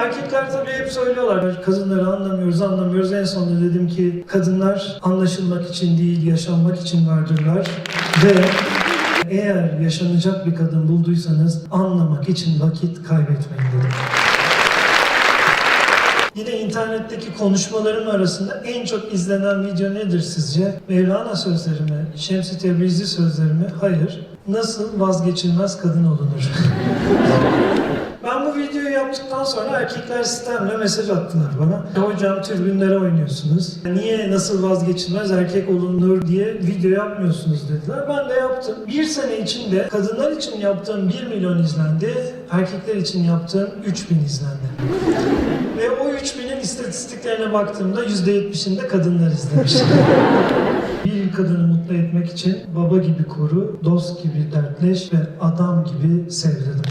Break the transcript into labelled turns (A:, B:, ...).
A: erkekler tabii hep söylüyorlar. Kadınları anlamıyoruz, anlamıyoruz. En sonunda dedim ki kadınlar anlaşılmak için değil, yaşanmak için vardırlar. Ve eğer yaşanacak bir kadın bulduysanız anlamak için vakit kaybetmeyin dedim. Yine internetteki konuşmalarım arasında en çok izlenen video nedir sizce? Mevlana sözleri mi? Şems-i Tebrizi sözleri mi? Hayır. Nasıl vazgeçilmez kadın olunur? yaptıktan sonra erkekler sistemle mesaj attılar bana. Hocam tribünlere oynuyorsunuz. Niye nasıl vazgeçilmez erkek olunur diye video yapmıyorsunuz dediler. Ben de yaptım. Bir sene içinde kadınlar için yaptığım 1 milyon izlendi. Erkekler için yaptığım 3000 izlendi. Ve o 3000'in istatistiklerine baktığımda %70'inde kadınlar izlemiş. bir kadını mutlu etmek için baba gibi koru, dost gibi dertleş ve adam gibi sev dedim.